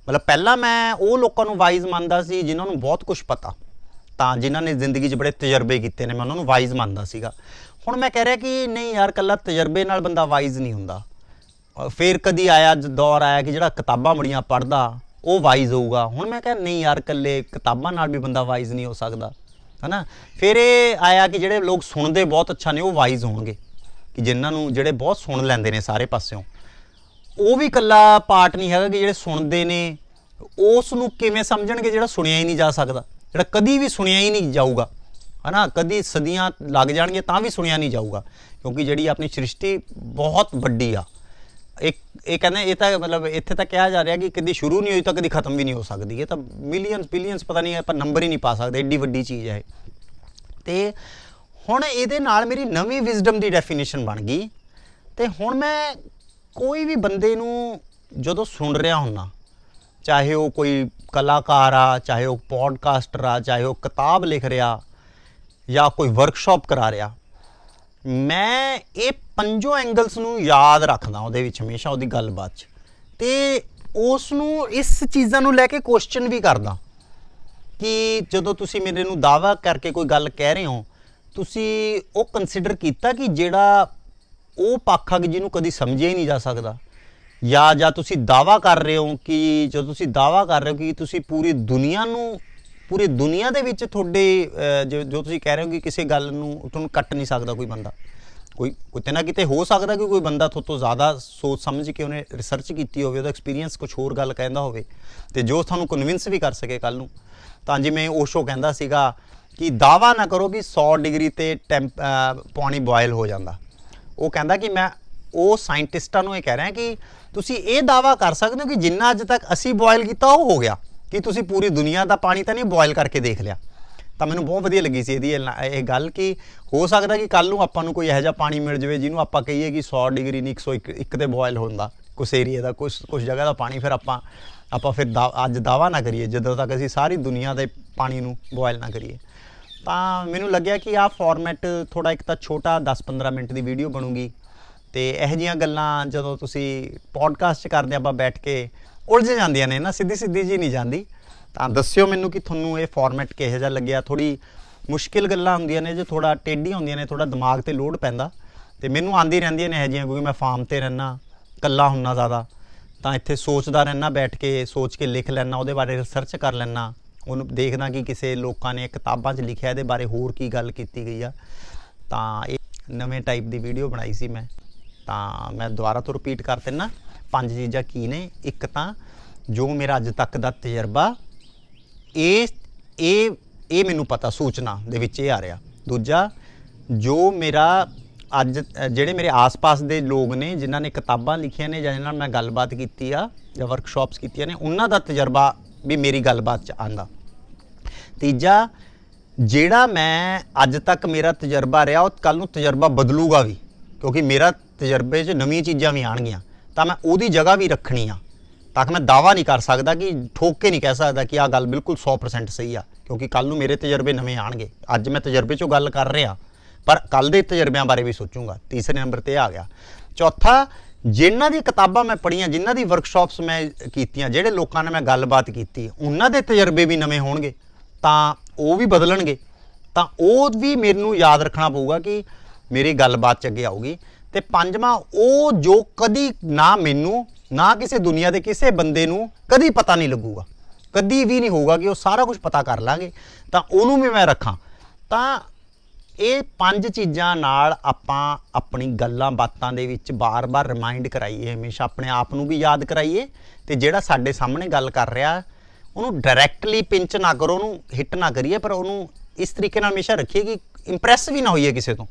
ਮਤਲਬ ਪਹਿਲਾਂ ਮੈਂ ਉਹ ਲੋਕਾਂ ਨੂੰ ਵਾਈਜ਼ ਮੰਨਦਾ ਸੀ ਜਿਨ੍ਹਾਂ ਨੂੰ ਬਹੁਤ ਕੁਝ ਪਤਾ। ਤਾਂ ਜਿਨ੍ਹਾਂ ਨੇ ਜ਼ਿੰਦਗੀ 'ਚ ਬੜੇ ਤਜਰਬੇ ਕੀਤੇ ਨੇ, ਮੈਂ ਉਹਨਾਂ ਨੂੰ ਵਾਈਜ਼ ਮੰਨਦਾ ਸੀਗਾ। ਹੁਣ ਮੈਂ ਕਹਿ ਰਿਹਾ ਕਿ ਨਹੀਂ ਯਾਰ ਕੱਲਾ ਤਜਰਬੇ ਨਾਲ ਬੰਦਾ ਵਾਈਜ਼ ਨਹੀਂ ਹੁੰਦਾ। ਅਹ ਫਿਰ ਕਦੀ ਆਇਆ ਦੌਰ ਆਇਆ ਕਿ ਜਿਹੜਾ ਕਿਤਾਬਾਂ ਬੜੀਆਂ ਪੜ੍ਹਦਾ, ਉਹ ਵਾਈਜ਼ ਹੋਊਗਾ। ਹੁਣ ਮੈਂ ਕਿਹਾ ਨਹੀਂ ਯਾਰ ਕੱਲੇ ਕਿਤਾਬਾਂ ਨਾਲ ਵੀ ਬੰਦਾ ਵਾਈਜ਼ ਨਹੀਂ ਹੋ ਸਕਦਾ, ਹਨਾ? ਫਿਰ ਇਹ ਆਇਆ ਕਿ ਜਿਹੜੇ ਲੋਕ ਸੁਣਦੇ ਬਹੁਤ ਅੱਛਾ ਨੇ, ਉਹ ਵਾਈਜ਼ ਹੋਣਗੇ। ਕਿ ਜਿਨ੍ਹਾਂ ਨੂੰ, ਜਿਹੜੇ ਬਹੁਤ ਸੁਣ ਲੈਂਦੇ ਨੇ ਸਾਰੇ ਪਾਸਿਓਂ। ਉਹ ਵੀ ਕੱਲਾ ਪਾਰਟ ਨਹੀਂ ਹੈਗਾ ਕਿ ਜਿਹੜੇ ਸੁਣਦੇ ਨੇ, ਉਸ ਨੂੰ ਕਿਵੇਂ ਸਮਝਣਗੇ ਜਿਹੜਾ ਸੁਣਿਆ ਹੀ ਨਹੀਂ ਜਾ ਸਕਦਾ। ਜਿਹੜਾ ਕਦੀ ਵੀ ਸੁਣਿਆ ਹੀ ਨਹੀਂ ਜਾਊਗਾ। ਹਨਾ, ਕਦੀ ਸਦੀਆਂ ਲੱਗ ਜਾਣਗੇ ਤਾਂ ਵੀ ਸੁਣਿਆ ਨਹੀਂ ਜਾਊਗਾ। ਕਿਉਂਕਿ ਜਿਹੜੀ ਆਪਣੀ ਸ੍ਰਿਸ਼ਟੀ ਬਹੁਤ ਵੱਡੀ ਆ। ਇੱਕ, ਇਹ ਕਹਿੰਦੇ, ਇਹ ਤਾਂ ਮਤਲਬ ਇੱਥੇ ਤਾਂ ਕਿਹਾ ਜਾ ਰਿਹਾ ਕਿ ਕਦੀ ਸ਼ੁਰੂ ਨਹੀਂ ਹੋਈ ਤਾਂ ਕਦੀ ਖਤਮ ਵੀ ਨਹੀਂ ਹੋ ਸਕਦੀ। ਇਹ ਤਾਂ ਮਿਲੀਅਨਸ ਬਿਲੀਅਨਸ ਪਤਾ ਨਹੀਂ ਆਪਾਂ ਨੰਬਰ ਹੀ ਨਹੀਂ ਪਾ ਸਕਦੇ ਐਡੀ ਵੱਡੀ ਚੀਜ਼ ਹੈ ਇਹ। ਤੇ ਹੁਣ ਇਹਦੇ ਨਾਲ ਮੇਰੀ ਨਵੀਂ ਵਿਜ਼ਡਮ ਦੀ ਡੈਫੀਨੇਸ਼ਨ ਬਣ ਗਈ। ਤੇ ਹੁਣ ਮੈਂ ਕੋਈ ਵੀ ਬੰਦੇ ਨੂੰ ਜਦੋਂ ਸੁਣ ਰਿਹਾ ਹੁੰਨਾ ਚਾਹੇ ਉਹ ਕੋਈ ਕਲਾਕਾਰ ਆ, ਚਾਹੇ ਉਹ ਪੋਡਕਾਸਟਰ ਆ, ਚਾਹੇ ਉਹ ਕਿਤਾਬ ਲਿਖ ਰਿਹਾ ਜਾਂ ਕੋਈ ਵਰਕਸ਼ਾਪ ਕਰਾ ਰਿਹਾ। ਮੈਂ ਇਹ ਪੰਜੋ ਐਂਗਲਸ ਨੂੰ ਯਾਦ ਰੱਖਦਾ ਉਹਦੇ ਵਿੱਚ ਹਮੇਸ਼ਾ ਉਹਦੀ ਗੱਲਬਾਤ 'ਚ। ਤੇ ਉਸ ਨੂੰ ਇਸ ਚੀਜ਼ਾਂ ਨੂੰ ਲੈ ਕੇ ਕੁਐਸਚਨ ਵੀ ਕਰਦਾ ਕਿ ਜਦੋਂ ਤੁਸੀਂ ਮੇਰੇ ਨੂੰ ਦਾਵਾ ਕਰਕੇ ਕੋਈ ਗੱਲ ਕਹਿ ਰਹੇ ਹੋ, ਤੁਸੀਂ ਉਹ ਕੰਸੀਡਰ ਕੀਤਾ ਕਿ ਜਿਹੜਾ ਉਹ ਪੱਖ ਆ ਕਿ ਜਿਹਨੂੰ ਕਦੀ ਸਮਝਿਆ ਹੀ ਨਹੀਂ ਜਾ ਸਕਦਾ? ਜਾਂ ਜਾਂ ਤੁਸੀਂ ਦਾਵਾ ਕਰ ਰਹੇ ਹੋ ਕਿ ਜੋ ਤੁਸੀਂ ਦਾਵਾ ਕਰ ਰਹੇ ਹੋ ਕਿ ਤੁਸੀਂ ਪੂਰੀ ਦੁਨੀਆ ਨੂੰ, ਪੂਰੀ ਦੁਨੀਆ ਦੇ ਵਿੱਚ ਤੁਹਾਡੇ ਜੋ ਜੋ ਤੁਸੀਂ ਕਹਿ ਰਹੇ ਹੋ ਕਿ ਕਿਸੇ ਗੱਲ ਨੂੰ ਤੁਹਾਨੂੰ ਕੱਟ ਨਹੀਂ ਸਕਦਾ ਕੋਈ ਬੰਦਾ। ਕੋਈ ਕਿਤੇ ਨਾ ਕਿਤੇ ਹੋ ਸਕਦਾ ਕਿ ਕੋਈ ਬੰਦਾ ਤੁਹਾਡੇ ਤੋਂ ਜ਼ਿਆਦਾ ਸੋਚ ਸਮਝ ਕੇ ਉਹਨੇ ਰਿਸਰਚ ਕੀਤੀ ਹੋਵੇ, ਉਹਦਾ ਐਕਸਪੀਰੀਅੰਸ ਕੁਝ ਹੋਰ ਗੱਲ ਕਹਿੰਦਾ ਹੋਵੇ ਤੇ ਜੋ ਤੁਹਾਨੂੰ ਕਨਵਿੰਸ ਵੀ ਕਰ ਸਕੇ ਕੱਲ ਨੂੰ। ਤਾਂ ਜਿਵੇਂ ਓਸ਼ੋ ਕਹਿੰਦਾ ਸੀਗਾ ਕਿ ਦਾਵਾ ਨਾ ਕਰੋ ਕਿ 100 ਡਿਗਰੀ ਤੇ ਟੈਂਪ ਪਾਣੀ ਬੋਇਲ ਹੋ ਜਾਂਦਾ। ਉਹ ਕਹਿੰਦਾ ਕਿ ਮੈਂ ਉਹ ਸਾਇੰਟਿਸਟਾਂ ਨੂੰ ਇਹ ਕਹਿ ਰਿਹਾ ਕਿ ਤੁਸੀਂ ਇਹ ਦਾਵਾ ਕਰ ਸਕਦੇ ਹੋ ਕਿ ਜਿੰਨਾ ਅੱਜ ਤੱਕ ਅਸੀਂ ਬੋਇਲ ਕੀਤਾ ਉਹ ਹੋ ਗਿਆ, ਕਿ ਤੁਸੀਂ ਪੂਰੀ ਦੁਨੀਆ ਦਾ ਪਾਣੀ ਤਾਂ ਨਹੀਂ ਬੋਇਲ ਕਰਕੇ ਦੇਖ ਲਿਆ। ਤਾਂ ਮੈਨੂੰ ਬਹੁਤ ਵਧੀਆ ਲੱਗੀ ਸੀ ਇਹਦੀ ਇਹ ਗੱਲ ਕਿ ਹੋ ਸਕਦਾ ਕਿ ਕੱਲ ਨੂੰ ਆਪਾਂ ਨੂੰ ਕੋਈ ਇਹੋ ਜਿਹਾ ਪਾਣੀ ਮਿਲ ਜਾਵੇ ਜਿਹਨੂੰ ਆਪਾਂ ਕਹੀਏ ਕਿ 100 ਡਿਗਰੀ ਨਹੀਂ 101 ਇੱਕ ਤੇ ਬੋਇਲ ਹੁੰਦਾ ਕੁਛ ਏਰੀਆ ਦਾ, ਕੁਛ ਕੁਛ ਜਗ੍ਹਾ ਦਾ ਪਾਣੀ ਫਿਰ ਆਪਾਂ ਆਪਾਂ ਫਿਰ ਦਾ- ਅੱਜ ਦਾਵਾ ਨਾ ਕਰੀਏ, ਜਦੋਂ ਤੱਕ ਅਸੀਂ ਸਾਰੀ ਦੁਨੀਆ ਦੇ ਪਾਣੀ ਨੂੰ ਬੋਇਲ ਨਾ ਕਰੀਏ। ਤਾਂ ਮੈਨੂੰ ਲੱਗਿਆ ਕਿ ਆਹ ਫਾਰਮੈਟ ਥੋੜਾ ਇੱਕ ਤਾਂ ਛੋਟਾ 10-15 ਮਿੰਟ ਦੀ ਵੀਡੀਓ ਬਣੂਗੀ। ਤੇ ਇਹੋ ਜਿਹੀਆਂ ਗੱਲਾਂ ਜਦੋਂ ਤੁਸੀਂ ਪੋਡਕਾਸਟ 'ਚ ਕਰਦੇ ਆਪਾਂ ਬੈਠ ਕੇ ਉਲਝ ਜਾਂਦੀਆਂ ਨੇ ਨਾ, ਸਿੱਧੀ ਸਿੱਧੀ ਜੀ ਨਹੀਂ ਜਾਂਦੀ। ਤਾਂ ਦੱਸਿਓ ਮੈਨੂੰ ਕਿ ਤੁਹਾਨੂੰ ਇਹ ਫਾਰਮੈਟ ਕਿਹੋ ਜਿਹਾ ਲੱਗਿਆ? ਥੋੜੀ ਮੁਸ਼ਕਿਲ ਗੱਲਾਂ ਹੁੰਦੀਆਂ ਨੇ, ਜੇ ਥੋੜਾ ਟੇਢੀਆਂ ਹੁੰਦੀਆਂ ਨੇ ਥੋੜਾ ਦਿਮਾਗ ਤੇ ਲੋਡ ਪੈਂਦਾ। ਤੇ ਮੈਨੂੰ ਆਂਦੀ ਰਹਿੰਦੀਆਂ ਨੇ ਇਹੋ ਜਿਹੀਆਂ, ਕਿਉਂਕਿ ਮੈਂ ਫਾਰਮ ਤੇ ਰਹਿਣਾ ਇਕੱਲਾ ਹੁੰਨਾ ਜ਼ਿਆਦਾ। ਤਾਂ ਇੱਥੇ ਸੋਚਦਾ ਰਹਿਣਾ ਬੈਠ ਕੇ ਸੋਚ ਕੇ ਲਿਖ ਲੈਣਾ ਉਹਦੇ ਬਾਰੇ ਰਿਸਰਚ ਕਰ ਲੈਣਾ ਉਹਨੂੰ ਦੇਖਦਾ ਕਿ ਕਿਸੇ ਲੋਕਾਂ ਨੇ ਕਿਤਾਬਾਂ 'ਚ ਲਿਖਿਆ, ਇਹਦੇ ਬਾਰੇ ਹੋਰ ਕੀ ਗੱਲ ਕੀਤੀ ਗਈ ਆ। ਤਾਂ ਇਹ ਨਵੇਂ ਟਾਈਪ ਦੀ ਵੀਡੀਓ ਬਣਾਈ ਸੀ ਮੈਂ। ਤਾਂ ਮੈਂ ਦੁਬਾਰਾ ਤੋਂ ਰਿਪੀਟ ਕਰ ਦਿੰਨਾ। ਪੰਜ ਚੀਜ਼ਾਂ ਕੀ ਨੇ? ਇੱਕ ਤਾਂ ਜੋ ਮੇਰਾ ਅੱਜ ਤੱਕ ਦਾ ਤਜਰਬਾ, ਇਹ ਇਹ ਇਹ ਮੈਨੂੰ ਪਤਾ, ਸੂਚਨਾ ਦੇ ਵਿੱਚ ਇਹ ਆ ਰਿਹਾ। ਦੂਜਾ, ਜੋ ਮੇਰਾ ਅੱਜ, ਜਿਹੜੇ ਮੇਰੇ ਆਸ-ਪਾਸ ਦੇ ਲੋਕ ਨੇ, ਜਿਨ੍ਹਾਂ ਨੇ ਕਿਤਾਬਾਂ ਲਿਖੀਆਂ ਨੇ ਜਾਂ ਜਿਨ੍ਹਾਂ ਨਾਲ ਮੈਂ ਗੱਲਬਾਤ ਕੀਤੀ ਆ ਜਾਂ ਵਰਕਸ਼ਾਪਸ ਕੀਤੀਆਂ ਨੇ, ਉਹਨਾਂ ਦਾ ਤਜਰਬਾ ਵੀ ਮੇਰੀ ਗੱਲਬਾਤ 'ਚ ਆਂਦਾ। ਤੀਜਾ, ਜਿਹੜਾ ਮੈਂ ਅੱਜ ਤੱਕ ਮੇਰਾ ਤਜਰਬਾ ਰਿਹਾ, ਉਹ ਕੱਲ ਨੂੰ ਤਜਰਬਾ ਬਦਲੂਗਾ ਵੀ, ਕਿਉਂਕਿ ਮੇਰਾ ਤਜਰਬੇ 'ਚ ਨਵੀਆਂ ਚੀਜ਼ਾਂ ਵੀ ਆਣਗੀਆਂ, ਤਾਂ ਮੈਂ ਉਹਦੀ ਜਗ੍ਹਾ ਵੀ ਰੱਖਣੀ ਆ। ਤਾਂ ਕਿ ਮੈਂ ਦਾਵਾ ਨਹੀਂ ਕਰ ਸਕਦਾ ਕਿ, ਠੋਕ ਕੇ ਨਹੀਂ ਕਹਿ ਸਕਦਾ ਕਿ ਆਹ ਗੱਲ ਬਿਲਕੁਲ 100% ਸਹੀ ਆ, ਕਿਉਂਕਿ ਕੱਲ ਨੂੰ ਮੇਰੇ ਤਜਰਬੇ ਨਵੇਂ ਆਣਗੇ। ਅੱਜ ਮੈਂ ਤਜਰਬੇ 'ਚੋਂ ਗੱਲ ਕਰ ਰਿਹਾ, ਪਰ ਕੱਲ ਦੇ ਤਜਰਬਿਆਂ ਬਾਰੇ ਵੀ ਸੋਚੂੰਗਾ, ਤੀਸਰੇ ਨੰਬਰ ਤੇ ਆ ਗਿਆ। ਚੌਥਾ, ਜਿਨ੍ਹਾਂ ਦੀ ਕਿਤਾਬਾਂ ਮੈਂ ਪੜ੍ਹੀਆਂ, ਜਿਨ੍ਹਾਂ ਦੀ ਵਰਕਸ਼ਾਪਸ ਮੈਂ ਕੀਤੀਆਂ, ਜਿਹੜੇ ਲੋਕਾਂ ਨਾਲ ਮੈਂ ਗੱਲਬਾਤ ਕੀਤੀ, ਉਹਨਾਂ ਦੇ ਤਜਰਬੇ ਵੀ ਨਵੇਂ ਹੋਣਗੇ, ਤਾਂ ਉਹ ਵੀ ਬਦਲਣਗੇ। ਤਾਂ ਉਹ ਵੀ ਮੈਨੂੰ ਯਾਦ ਰੱਖਣਾ ਪਊਗਾ ਕਿ ਮੇਰੀ ਗੱਲਬਾਤ ਚ ਅੱਗੇ ਆਊਗੀ। ਤੇ ਪੰਜਵਾਂ, ਉਹ ਜੋ ਕਦੀ ਨਾ ਮੈਨੂੰ, ਨਾ ਕਿਸੇ ਦੁਨੀਆ ਦੇ ਕਿਸੇ ਬੰਦੇ ਨੂੰ ਕਦੀ ਪਤਾ ਨਹੀਂ ਲੱਗੂਗਾ। ਕਦੀ ਵੀ ਨਹੀਂ ਹੋਊਗਾ ਕਿ ਉਹ ਸਾਰਾ ਕੁਝ ਪਤਾ ਕਰ ਲਾਂਗੇ। ਤਾਂ ਉਹਨੂੰ ਵੀ ਮੈਂ ਰੱਖਾਂ। ਤਾਂ ਇਹ ਪੰਜ ਚੀਜ਼ਾਂ ਨਾਲ ਆਪਾਂ ਆਪਣੀ ਗੱਲਾਂ ਬਾਤਾਂ ਦੇ ਵਿੱਚ ਬਾਰ-ਬਾਰ ਰਿਮਾਈਂਡ ਕਰਾਈਏ, ਹਮੇਸ਼ਾ ਆਪਣੇ ਆਪ ਨੂੰ ਵੀ ਯਾਦ ਕਰਾਈਏ ਤੇ ਜਿਹੜਾ ਸਾਡੇ ਸਾਹਮਣੇ ਗੱਲ ਕਰ ਰਿਹਾ, ਉਹਨੂੰ ਡਾਇਰੈਕਟਲੀ ਪਿੰਚ ਨਾ ਕਰੋ, ਉਹਨੂੰ ਹਿੱਟ ਨਾ ਕਰੀਏ, ਪਰ ਉਹਨੂੰ ਇਸ ਤਰੀਕੇ ਨਾਲ ਹਮੇਸ਼ਾ ਰੱਖੀਏ ਕਿ ਇੰਪ੍ਰੈਸ ਵੀ ਨਾ ਹੋਈਏ ਕਿਸੇ ਤੋਂ।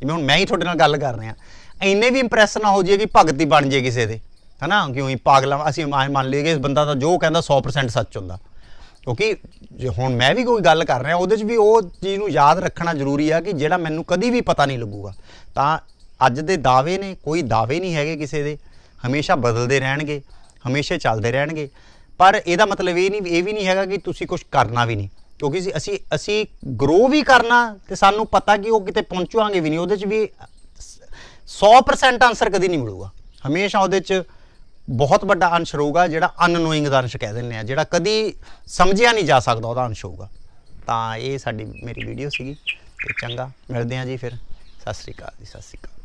ਜਿਵੇਂ ਹੁਣ ਮੈਂ ਹੀ ਤੁਹਾਡੇ ਨਾਲ ਗੱਲ ਕਰ ਰਿਹਾ। ਇੰਨੇ ਵੀ ਇੰਪ੍ਰੈਸ ਨਾ ਹੋ ਜਾਈਏ ਕਿ ਭਗਤੀ ਬਣ ਜਾਏ ਕਿਸੇ ਦੇ। ਹਨਾ? ਕਿਉਂ ਹੀ ਪਾਗਲਾਂ ਅਸੀਂ ਮੰਨ ਲਈਏ ਕਿ ਇਸ ਬੰਦਾ ਤਾਂ ਜੋ ਕਹਿੰਦਾ 100% ਸੱਚ ਹੁੰਦਾ। ਕਿਉਂਕਿ ਜੇ ਹੁਣ ਮੈਂ ਵੀ ਕੋਈ ਗੱਲ ਕਰ ਰਿਹਾ, ਉਹਦੇ 'ਚ ਵੀ ਉਹ ਚੀਜ਼ ਨੂੰ ਯਾਦ ਰੱਖਣਾ ਜ਼ਰੂਰੀ ਆ ਕਿ ਜਿਹੜਾ ਮੈਨੂੰ ਕਦੀ ਵੀ ਪਤਾ ਨਹੀਂ ਲੱਗੂਗਾ। ਤਾਂ ਅੱਜ ਦੇ ਦਾਅਵੇ ਨੇ, ਕੋਈ ਦਾਅਵੇ ਨਹੀਂ ਹੈਗੇ ਕਿਸੇ ਦੇ। ਹਮੇਸ਼ਾ ਬਦਲਦੇ ਰਹਿਣਗੇ, ਹਮੇਸ਼ਾ ਚੱਲਦੇ ਰਹਿਣਗੇ। ਪਰ ਇਹਦਾ ਮਤਲਬ ਇਹ ਨਹੀਂ ਇਹ ਵੀ ਨਹੀਂ ਹੈਗਾ ਕਿ ਤੁਸੀਂ ਕੁਝ ਕਰਨਾ ਵੀ ਨਹੀਂ। ਕਿਉਂਕਿ ਅਸੀਂ- ਅਸੀਂ ਅਸੀਂ ਗਰੋ ਵੀ ਕਰਨਾ ਤੇ ਸਾਨੂੰ ਪਤਾ ਕਿ ਉਹ ਕਿਤੇ ਪਹੁੰਚਾਂਗੇ ਵੀ ਨਹੀਂ, ਉਹਦੇ 'ਚ ਵੀ 100% ਆਨਸਰ ਕਦੀ ਨਹੀਂ ਮਿਲੂਗਾ। ਹਮੇਸ਼ਾ ਉਹਦੇ 'ਚ ਬਹੁਤ ਵੱਡਾ ਅੰਸ਼ ਰਹੂਗਾ, ਜਿਹੜਾ ਅਨਨੋਇੰਗ ਦਾ ਅੰਸ਼ ਕਹਿ ਦਿੰਦੇ ਆ, ਜਿਹੜਾ ਕਦੀ ਸਮਝਿਆ ਨਹੀਂ ਜਾ ਸਕਦਾ ਉਹਦਾ ਅੰਸ਼ ਹੋਊਗਾ। ਤਾਂ ਇਹ ਸਾਡੀ ਮੇਰੀ ਵੀਡੀਓ ਸੀਗੀ, ਤੇ ਚੰਗਾ, ਮਿਲਦੇ ਆ ਜੀ ਫਿਰ। ਸਤਿ ਸ੍ਰੀ ਅਕਾਲ ਜੀ, ਸਤਿ ਸ੍ਰੀ ਅਕਾਲ।